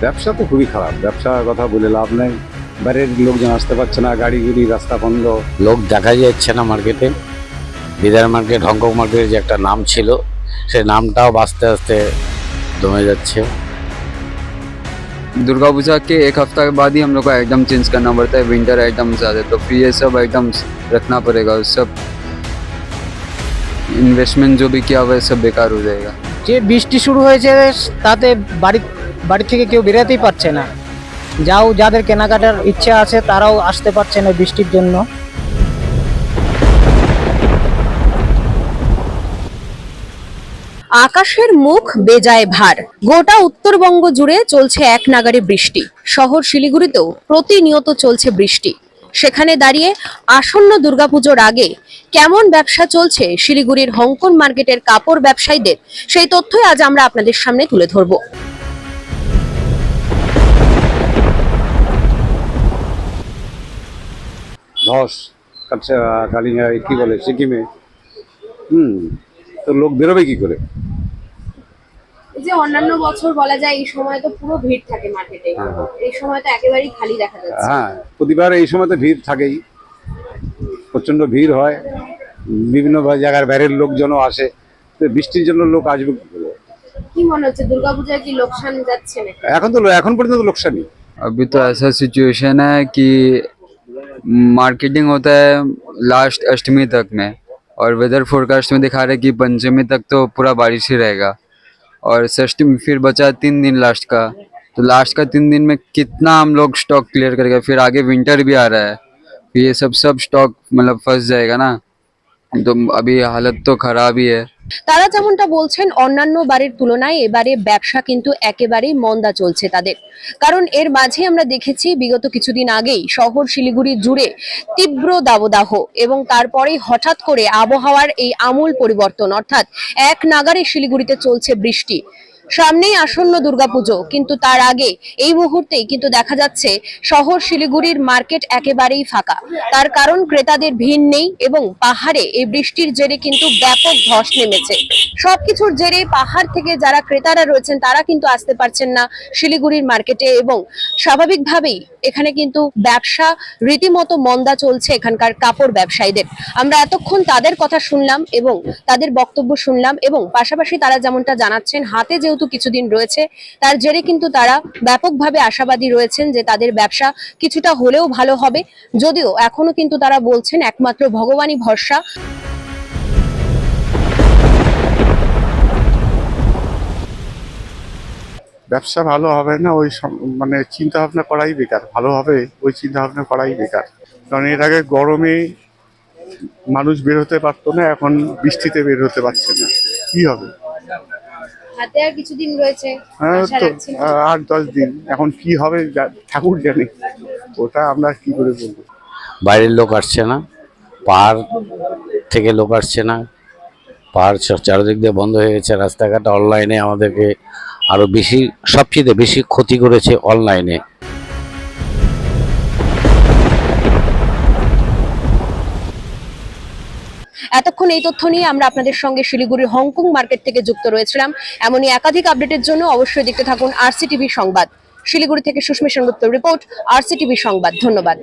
ব্যবসা তো খুবই খারাপ ব্যবসার কথা বলে লাভ নেই বাইরের লোকজন আসতে পারছে না গাড়ি গুড়ি রাস্তা বন্ধ লোক দেখা যাচ্ছে না মার্কেটে বিদার মার্কেট হংকং মার্কেটের যে একটা নাম ছিল সেই নামটাও আস্তে আস্তে দমে যাচ্ছে दुर्गा पूजा के एक हफ्ता के बाद ही हम लोग को आइटम चेंज करना पड़ता है विंटर आइटम्स आते तो फिर ये सब आइटम्स रखना पड़ेगा और सब इन्वेस्टमेंट जो भी किया हुआ है सब बेकार हो जाएगा যে বৃষ্টি শুরু হয়েছে তাতে বাড়ি বাড়ি থেকে কেউ বেরোতেই পারছে না। যাও, যাদের কেনাকাটার ইচ্ছা আছে, তারাও আসতে পারছে না বৃষ্টির জন্য। আকাশের মুখ বেজায় ভার। গোটা উত্তরবঙ্গ জুড়ে চলছে এক নাগারে বৃষ্টি। শহর শিলিগুড়িতেও প্রতিনিয়ত চলছে বৃষ্টি। সেখানে দাঁড়িয়ে আসন্ন দুর্গাপুজোর আগে কেমন ব্যবসা চলছে শিলিগুড়ির হংকন মার্কেটের কাপড় ব্যবসায়ীদের, সেই তথ্যই আজ আমরা আপনাদের সামনে তুলে ধরবো। ধস কাছে কালিঙ্গা কি বলে সিকিমে হুম তো লোক বেরোবে কি করে যে অন্যান্য বছর বলা যায় এই সময় তো পুরো ভিড় থাকে মার্কেটে হ্যাঁ। এই সময় তো একেবারেই খালি দেখা যাচ্ছে হ্যাঁ প্রতিবার এই সময় তো ভিড় থাকেই প্রচণ্ড ভিড় হয় বিভিন্ন জায়গার বাইরের লোকজনও আসে তো বৃষ্টির জন্য লোক আসবে কি করে? কি মনে হচ্ছে দুর্গাপূজায় কি লোকসান যাচ্ছে নাকি এখন তো এখন পর্যন্ত লোকসানই अभी तो ऐसा सिचुएशन है कि मार्केटिंग होता है लास्ट अष्टमी तक में। और वेदर फोरकास्ट में दिखा रहे कि पंचमी तक तो पूरा बारिश ही रहेगा। और षष्टमी फिर बचा तीन दिन लास्ट का। तो लास्ट का तीन दिन में कितना हम लोग स्टॉक क्लियर करेगा फिर आगे विंटर भी आ रहा है। फिर ये सब सब स्टॉक मतलब फंस जाएगा ना। তারা যেমনটা বলছেন, অন্যান্য বারের তুলনায় এবারে ব্যবসা কিন্তু একেবারেই মন্দা চলছে তাদের। কারণ এর মাঝে আমরা দেখেছি, বিগত কিছুদিন আগেই শহর শিলিগুড়ি জুড়ে তীব্র দাবদাহ এবং তারপরে হঠাৎ করে আবহাওয়ার এই আমূল পরিবর্তন, অর্থাৎ এক নাগারে শিলিগুড়িতে চলছে বৃষ্টি। সামনেই আসন্ন দুর্গাপুজো, কিন্তু তার আগে এই মুহূর্তেই কিন্তু দেখা যাচ্ছে শহর শিলিগুড়ির মার্কেট একেবারেই ফাঁকা। তার কারণ ক্রেতাদের ভিড় নেই এবং পাহাড়ে এই বৃষ্টির জেরে কিন্তু ব্যাপক ধস নেমেছে। সবকিছুর জেরে পাহাড় থেকে যারা ক্রেতারা রয়েছেন, তারা কিন্তু আসতে পারছেন না শিলিগুড়ির মার্কেটে এবং স্বাভাবিকভাবেই এখানে কিন্তু ব্যবসা রীতিমতো মন্দা চলছে এখানকার কাপড় ব্যবসায়ীদের। আমরা এতক্ষণ তাদের কথা শুনলাম এবং তাদের বক্তব্য শুনলাম এবং পাশাপাশি তারা যেমনটা জানাচ্ছেন, হাতে যেহেতু কিছুদিন রয়েছে, তার জেরে কিন্তু তারা ব্যাপকভাবে আশাবাদী রয়েছেন যে তাদের ব্যবসা কিছুটা হলেও ভালো হবে। যদিও এখনও কিন্তু তারা বলছেন একমাত্র ভগবানই ভরসা। ব্যবসা ভালো হবে না, ওই মানে চিন্তা ভাবনা করাই বেকার। ভালো হবে, ওই চিন্তা ভাবনা করাই বেকার। কারণ এর আগে গরমে মানুষ বের হতে পারতো না, এখন বৃষ্টিতে বের হতে পারছে না। কি হবে? হাতে আর কিছুদিন রয়েছে। হ্যাঁ তো আট দশ দিন। এখন কি হবে যা- ঠাকুর জানে। ওটা আমরা কি করে বলব? বাইরের লোক আসছে না পাহাড় থেকে লোক আসছে না। পাহাড় চারিদিক দিয়ে বন্ধ হয়ে গেছে রাস্তাঘাট অনলাইনে আমাদেরকে আরও বেশি সবচেয়ে বেশি ক্ষতি করেছে অনলাইনে এতক্ষণ এই তথ্য নিয়ে আমরা আপনাদের সঙ্গে শিলিগুড়ির হংকং মার্কেট থেকে যুক্ত রয়েছিলাম। এমনই একাধিক আপডেটের জন্য অবশ্যই দেখতে থাকুন আরসিটিভি সংবাদ। শিলিগুড়ি থেকে সুস্মিত সেনগুপ্ত রিপোর্ট, আরসিটিভি সংবাদ। ধন্যবাদ।